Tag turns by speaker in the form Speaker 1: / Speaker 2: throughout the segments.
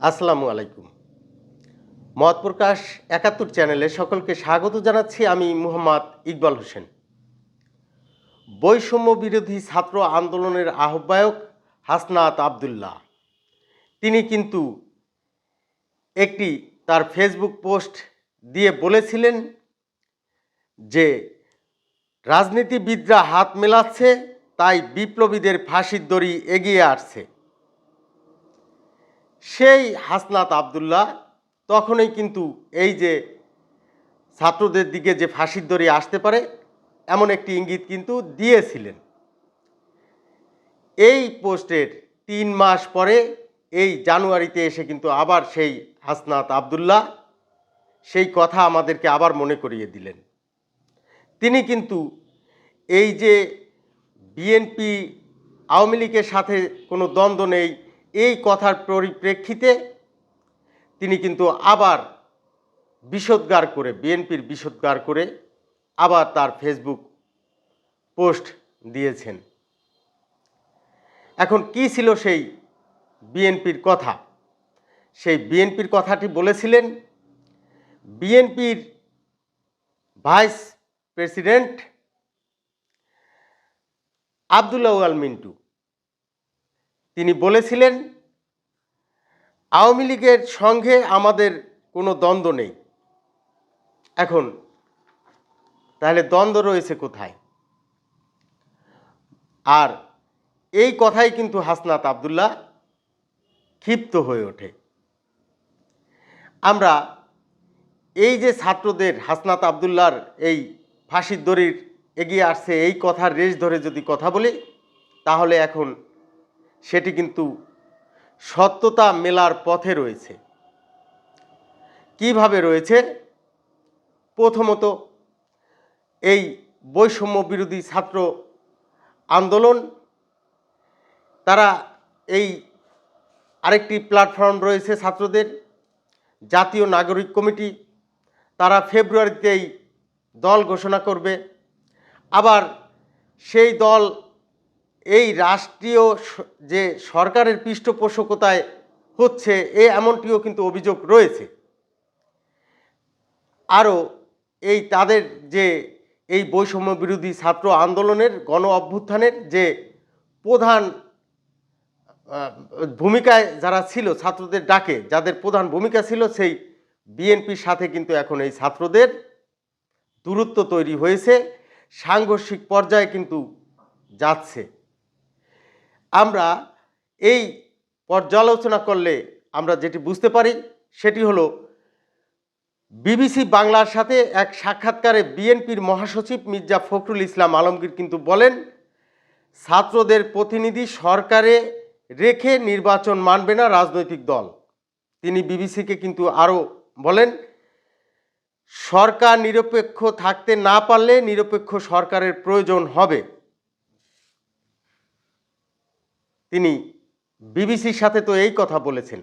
Speaker 1: আসসালামু আলাইকুম। মত প্রকাশ একাত্তর চ্যানেলে সকলকে স্বাগত জানাচ্ছি আমি মুহাম্মদ ইকবাল হোসেন। বৈষম্য বিরোধী ছাত্র আন্দোলনের আহ্বায়ক হাসনাত আবদুল্লাহ। তিনি কিন্তু একটি তার ফেসবুক পোস্ট দিয়ে বলেছিলেন যে, রাজনীতিবিদরা হাত মেলাচ্ছে, তাই বিপ্লবীদের ফাঁসির দড়ি এগিয়ে আসছে। সেই হাসনাত আবদুল্লাহ তখনই কিন্তু এই যে ছাত্রদের দিকে যে ফাঁসির দড়ি আসতে পারে, এমন একটি ইঙ্গিত কিন্তু দিয়েছিলেন। এই পোস্টের তিন মাস পরে এই জানুয়ারিতে এসে কিন্তু আবার সেই হাসনাত আবদুল্লাহ সেই কথা আমাদেরকে আবার মনে করিয়ে দিলেন। তিনি কিন্তু এই যে বিএনপি আওয়ামী লীগের সাথে কোনো দ্বন্দ্ব নেই এই কথার পরিপ্রেক্ষিতে তিনি কিন্তু আবার বিষোদ্গার করে, বিএনপির বিষোদ্গার করে আবার তার ফেসবুক পোস্ট দিয়েছেন। এখন কি ছিল সেই বিএনপির কথা? সেই বিএনপির কথাটি বলেছিলেন বিএনপির ভাইস প্রেসিডেন্ট আবদুল্লাহ আল মিন্টু। তিনি বলেছিলেন, আওয়ামী লীগের সঙ্গে আমাদের কোনো দ্বন্দ্ব নেই। এখন, তাহলে দ্বন্দ্ব রয়েছে কোথায়? আর এই কথাই কিন্তু হাসনাত আবদুল্লাহ ক্ষিপ্ত হয়ে ওঠে। আমরা এই যে ছাত্রদের, হাসনাত আবদুল্লার এই ফাঁসির দড়ির এগিয়ে আসছে, এই কথার রেশ ধরে যদি কথা বলি, তাহলে এখন সেটি কিন্তু সত্যতা মেলার পথে রয়েছে। কীভাবে রয়েছে? প্রথমত, এই বৈষম্য বিরোধী ছাত্র আন্দোলন, তারা এই আরেকটি প্ল্যাটফর্ম রয়েছে ছাত্রদের, জাতীয় নাগরিক কমিটি, তারা ফেব্রুয়ারিতেই দল ঘোষণা করবে। আবার সেই দল এই রাষ্ট্রীয় যে সরকারের পৃষ্ঠপোষকতায় হচ্ছে, এ এমনটিও কিন্তু অভিযোগ রয়েছে। আরও এই তাদের যে এই বৈষম্য বিরোধী ছাত্র আন্দোলনের গণ অভ্যুত্থানের যে প্রধান ভূমিকায় যারা ছিল, ছাত্রদের ডাকে, যাদের প্রধান ভূমিকা ছিল, সেই বিএনপির সাথে কিন্তু এখন এই ছাত্রদের দূরত্ব তৈরি হয়েছে, সাংঘর্ষিক পর্যায়ে কিন্তু যাচ্ছে। আমরা এই পর্যালোচনা করলে আমরা যেটি বুঝতে পারি, সেটি হলো বিবিসি বাংলার সাথে এক সাক্ষাৎকারে বিএনপির মহাসচিব মির্জা ফখরুল ইসলাম আলমগীর কিন্তু বলেন, ছাত্রদের প্রতিনিধি সরকারে রেখে নির্বাচন মানবে না রাজনৈতিক দল। তিনি বিবিসিকে কিন্তু আরও বলেন, সরকার নিরপেক্ষ থাকতে না পারলে নিরপেক্ষ সরকারের প্রয়োজন হবে। তিনি বিবিসির সাথে তো এই কথা বলেছেন।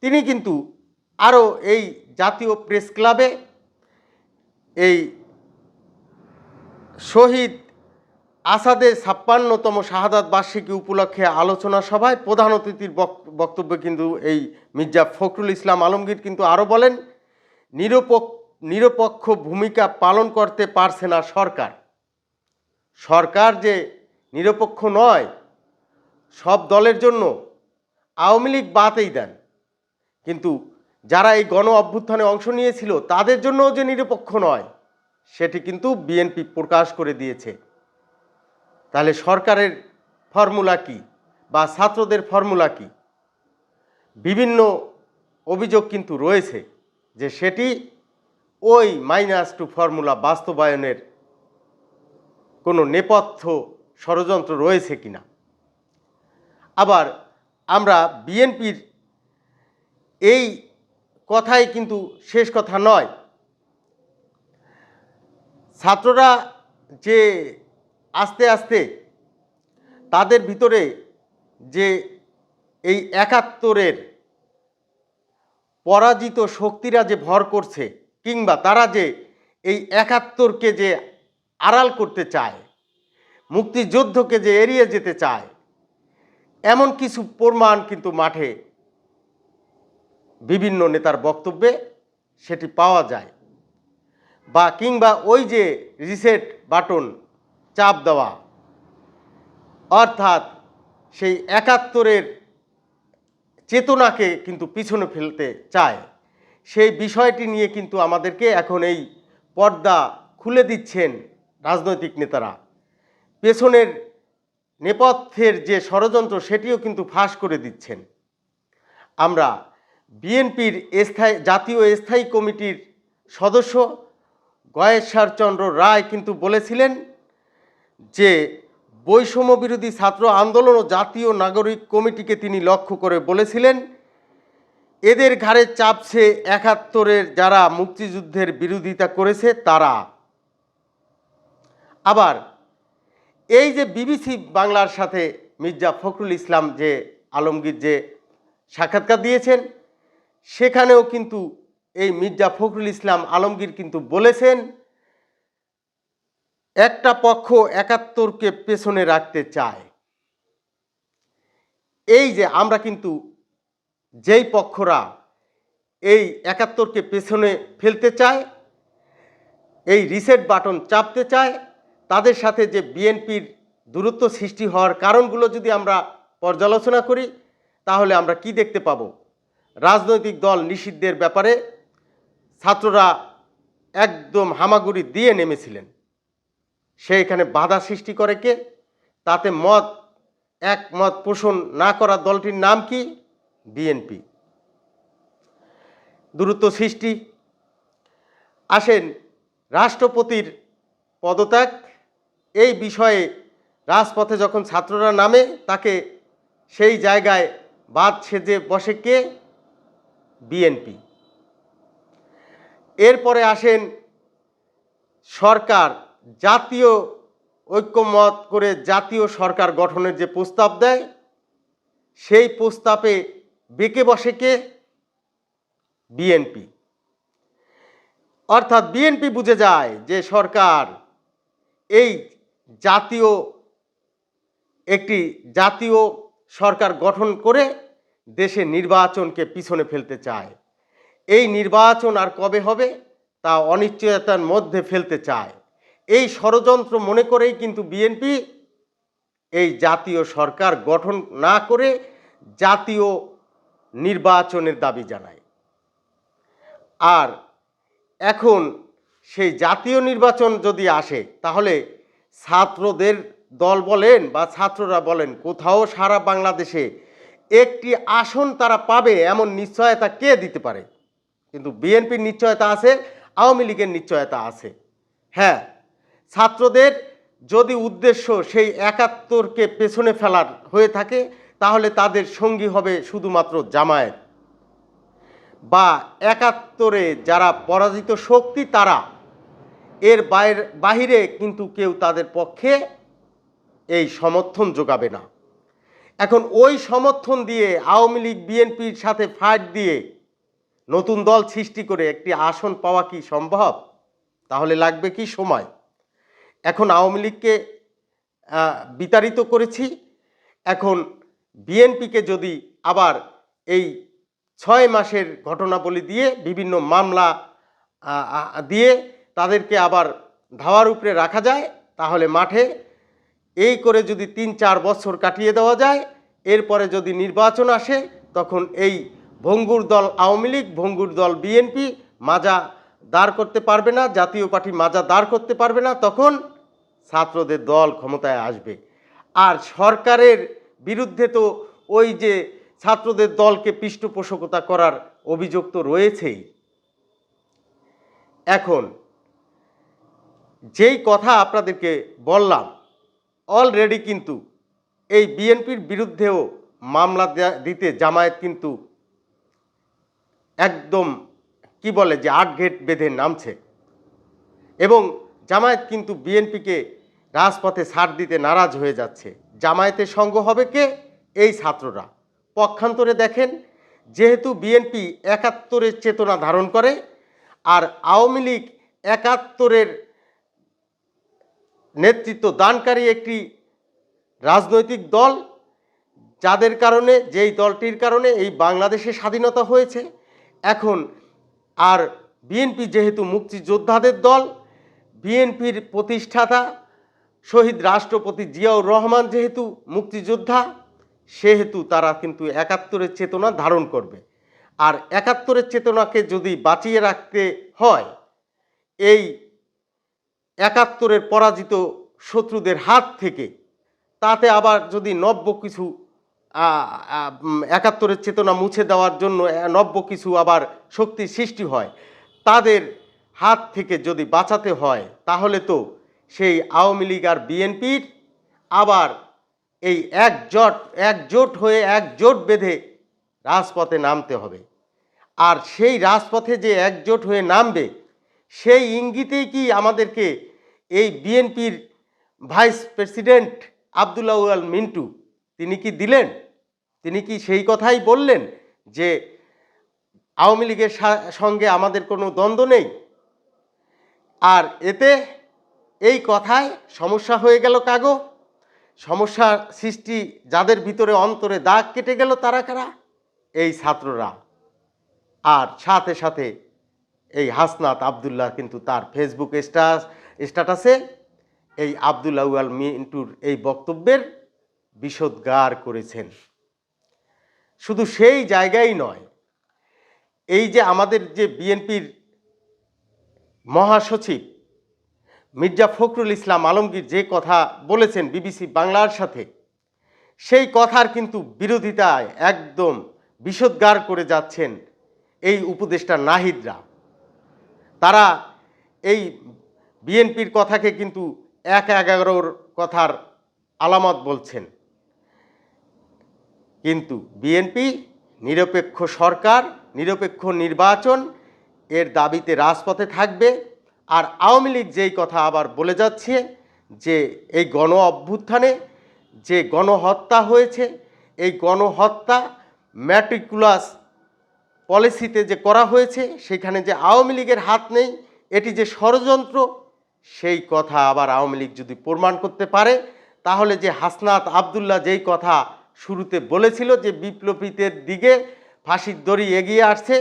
Speaker 1: তিনি কিন্তু আরও এই জাতীয় প্রেস ক্লাবে এই শহীদ আসাদের ছাপ্পান্নতম শাহাদাত বার্ষিকী উপলক্ষে আলোচনা সভায় প্রধান অতিথির বক- বক্তব্যে কিন্তু এই মির্জা ফখরুল ইসলাম আলমগীর কিন্তু আরও বলেন নিরপেক্ষ নিরপেক্ষ ভূমিকা পালন করতে পারছে না সরকার। সরকার যে নিরপেক্ষ নয় সব দলের জন্য আওয়ামী লীগ বাতেই দেন। কিন্তু যারা এই গণ অভ্যুত্থানে অংশ নিয়েছিল, তাদের জন্যও যে নিরপেক্ষ নয়, সেটি কিন্তু বিএনপি প্রকাশ করে দিয়েছে। তাহলে সরকারের ফর্মুলা কি বা ছাত্রদের ফর্মুলা কি? বিভিন্ন অভিযোগ কিন্তু রয়েছে যে সেটি ওই মাইনাস টু ফর্মুলা বাস্তবায়নের কোনো নেপথ্য ষড়যন্ত্র রয়েছে কিনা। আবার আমরা বিএনপির এই কথাই কিন্তু শেষ কথা নয়। ছাত্ররা যে আস্তে আস্তে তাদের ভিতরে যে এই একাত্তরের পরাজিত শক্তিরা যে ভর করছে কিংবা তারা যে এই একাত্তরকে যে আড়াল করতে চায়, মুক্তিযুদ্ধকে যে এড়িয়ে যেতে চায় এমন কিছু প্রমাণ কিন্তু মাঠে বিভিন্ন নেতার বক্তব্যে সেটি পাওয়া যায় বা কিংবা ওই যে রিসেট বাটন চাপ দেওয়া, অর্থাৎ সেই একাত্তরের চেতনাকে কিন্তু পিছনে ফেলতে চায়। সেই বিষয়টি নিয়ে কিন্তু আমাদেরকে এখন এই পর্দা খুলে দিচ্ছেন রাজনৈতিক নেতারা। পেছনের নেপথ্যের যে ষড়যন্ত্র সেটিও কিন্তু ফাঁস করে দিচ্ছেন। আমরা বিএনপির স্থায়ী, জাতীয় স্থায়ী কমিটির সদস্য গয়েশ্বরচন্দ্র রায় কিন্তু বলেছিলেন যে বৈষম্য বিরোধী ছাত্র আন্দোলন ও জাতীয় নাগরিক কমিটিকে তিনি লক্ষ্য করে বলেছিলেন, এদের ঘাড়ে চাপছে একাত্তরের যারা মুক্তিযুদ্ধের বিরোধিতা করেছে তারা। আবার এই যে বিবিসি বাংলার সাথে মির্জা ফখরুল ইসলাম যে আলমগীর যে সাক্ষাৎকার দিয়েছেন, সেখানেও কিন্তু এই মির্জা ফখরুল ইসলাম আলমগীর কিন্তু বলেছেন, একটা পক্ষ একাত্তরকে পেছনে রাখতে চায়। এই যে আমরা কিন্তু যেই পক্ষরা এই একাত্তরকে পেছনে ফেলতে চায়, এই রিসেট বাটন চাপতে চায় তাদের সাথে যে বিএনপির দূরত্ব সৃষ্টি হওয়ার কারণগুলো যদি আমরা পর্যালোচনা করি, তাহলে আমরা কি দেখতে পাব? রাজনৈতিক দল নিষিদ্ধের ব্যাপারে ছাত্ররা একদম হামাগুড়ি দিয়ে নেমেছিলেন। সে এখানে বাধা সৃষ্টি করে কে? তাতে মত এক মত পোষণ না করা দলটির নাম কি? বিএনপি। দূরত্ব সৃষ্টি। আসেন, রাষ্ট্রপতির পদত্যাগ এই বিষয়ে রাজপথে যখন ছাত্ররা নামে, তাকে সেই জায়গায় বাদ সেজে বসে কে? বিএনপি। এরপরে আসেন সরকার। জাতীয় ঐক্যমত করে জাতীয় সরকার গঠনের যে প্রস্তাব দেয়, সেই প্রস্তাবে বেঁকে বসে কে? বিএনপি। অর্থাৎ বিএনপি বুঝে যায় যে সরকার এই জাতীয়, একটি জাতীয় সরকার গঠন করে দেশে নির্বাচনকে পিছনে ফেলতে চায়। এই নির্বাচন আর কবে হবে তা অনিশ্চয়তার মধ্যে ফেলতে চায়। এই ষড়যন্ত্র মনে করেই কিন্তু বিএনপি এই জাতীয় সরকার গঠন না করে জাতীয় নির্বাচনের দাবি জানায়। আর এখন সেই জাতীয় নির্বাচন যদি আসে, তাহলে ছাত্রদের দল বলেন বা ছাত্ররা বলেন, কোথাও সারা বাংলাদেশে একটি আসন তারা পাবে এমন নিশ্চয়তা কে দিতে পারে? কিন্তু বিএনপির নিশ্চয়তা আছে, আওয়ামী লীগের নিশ্চয়তা আছে। হ্যাঁ ছাত্রদের যদি উদ্দেশ্য সেই একাত্তরকে পেছনে ফেলার হয়ে থাকে, তাহলে তাদের সঙ্গী হবে শুধুমাত্র জামায়াত। বা একাত্তরে যারা পরাজিত শক্তি তারা এর বাইরে, বাহিরে কিন্তু কেউ তাদের পক্ষে এই সমর্থন যোগাবে না। এখন ওই সমর্থন দিয়ে আওয়ামী লীগ, বিএনপির সাথে ফাইট দিয়ে নতুন দল সৃষ্টি করে একটি আসন পাওয়া কি সম্ভব? তাহলে লাগবে কি সময়? এখন আওয়ামী লীগকে বিতাড়িত করেছি। এখন বিএনপিকে যদি আবার এই ছয় মাসের ঘটনাবলী দিয়ে বিভিন্ন মামলা দিয়ে তাদেরকে আবার ধাওয়ার উপরে রাখা যায়, তাহলে মাঠে এই করে যদি তিন চার বছর কাটিয়ে দেওয়া যায়, এরপরে যদি নির্বাচন আসে, তখন এই ভঙ্গুর দল আওয়ামী লীগ, ভঙ্গুর দল বিএনপি মাজা দাঁড় করতে পারবে না, জাতীয় পার্টি মাজা দাঁড় করতে পারবে না, তখন ছাত্রদের দল ক্ষমতায় আসবে। আর সরকারের বিরুদ্ধে তো ওই যে ছাত্রদের দলকে পৃষ্ঠপোষকতা করার অভিযোগ তো রয়েছেই। এখন যেই কথা আপনাদেরকে বললাম অলরেডি কিন্তু এই বিএনপির বিরুদ্ধেও মামলা দিতে জামায়াত কিন্তু একদম, কি বলে যে আট গেট বেঁধে নামছে। এবং জামায়াত কিন্তু বিএনপিকে রাজপথে ছাড় দিতে নারাজ হয়ে যাচ্ছে। জামায়াতের সঙ্গ হবে কে? এই ছাত্ররা। পক্ষান্তরে দেখেন, যেহেতু বিএনপি একাত্তরের চেতনা ধারণ করে, আর আওয়ামী লীগ একাত্তরের নেতৃত্ব দানকারী একটি রাজনৈতিক দল, যাদের কারণে, যেই দলটির কারণে এই বাংলাদেশে স্বাধীনতা হয়েছে। এখন আর বিএনপি যেহেতু মুক্তিযোদ্ধাদের দল, বিএনপির প্রতিষ্ঠাতা শহীদ রাষ্ট্রপতি জিয়াউর রহমান যেহেতু মুক্তিযোদ্ধা, সেহেতু তারা কিন্তু একাত্তরের চেতনা ধারণ করবে। আর একাত্তরের চেতনাকে যদি বাঁচিয়ে রাখতে হয়, এই একাত্তরের পরাজিত শত্রুদের হাত থেকে, তাতে আবার যদি নব্য কিছু একাত্তরের চেতনা মুছে দেওয়ার জন্য নব্য কিছু আবার শক্তি সৃষ্টি হয়, তাদের হাত থেকে যদি বাঁচাতে হয়, তাহলে তো সেই আওয়ামী লীগ আর বিএনপির আবার এই একজোট একজোট হয়ে একজোট বেঁধে রাজপথে নামতে হবে। আর সেই রাজপথে যে একজোট হয়ে নামবে সেই ইঙ্গিতেই কি আমাদেরকে এই বিএনপির ভাইস প্রেসিডেন্ট আবদুল্লাহ আল মিন্টু, তিনি কি দিলেন? তিনি কি সেই কথাই বললেন যে আওয়ামী লীগের সঙ্গে আমাদের কোনো দ্বন্দ্ব নেই? আর এতে এই কথায় সমস্যা হয়ে গেল কাগো। সমস্যা সৃষ্টি যাদের ভিতরে অন্তরে দাগ কেটে গেল তারা কারা? এই ছাত্ররা। আর সাথে সাথে হাসনাত আবদুল্লাহ কিন্তু তার ফেসবুক স্টাস স্ট্যাটাসে এই আবদুল্লাহ আল মিন্টুর এই বক্তব্যের বিষোদ্গার করেছেন। শুধু সেই জায়গায় নয়, এই যে আমাদের যে বিএনপির মহাসচিব মির্জা ফখরুল ইসলাম আলমগীর যে কথা বলেছেন বিবিসি বাংলার সাথে, সেই কথার কিন্তু বিরোধিতায় একদম বিষোদ্গার করে যাচ্ছেন এই উপদেষ্টা নাহিদরা। তারা এই বিএনপির কথাকে কিন্তু এক এগারোর কথার আলামত বলছেন। কিন্তু বিএনপি, নিরপেক্ষ সরকার, নিরপেক্ষ নির্বাচন, এর দাবিতে রাজপথে থাকবে। আর আওয়ামী লীগ যেই কথা আবার বলে যাচ্ছে যে, এই গণ অভ্যুত্থানে যে গণহত্যা হয়েছে, এই গণহত্যা ম্যাট্রিকুলাস পলিসিতে যে করা হয়েছে, সেখানে যে আওয়ামী লীগের হাত নেই, এটি যে ষড়যন্ত্র, সেই কথা আবার আওয়ামী লীগ যদি প্রমাণ করতে পারে, তাহলে যে হাসনাত আবদুল্লাহ যেই কথা শুরুতে বলেছিল যে বিপ্লবীদের দিকে ফাঁসির দড়ি এগিয়ে আসছে,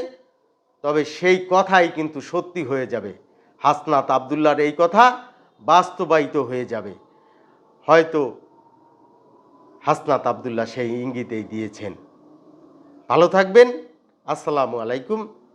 Speaker 1: তবে সেই কথাই কিন্তু সত্যি হয়ে যাবে। হাসনাত আবদুল্লাহর এই কথা বাস্তবায়িত হয়ে যাবে। হয়তো হাসনাত আবদুল্লাহ সেই ইঙ্গিতেই দিয়েছেন। ভালো থাকবেন। আসসালামু আলাইকুম।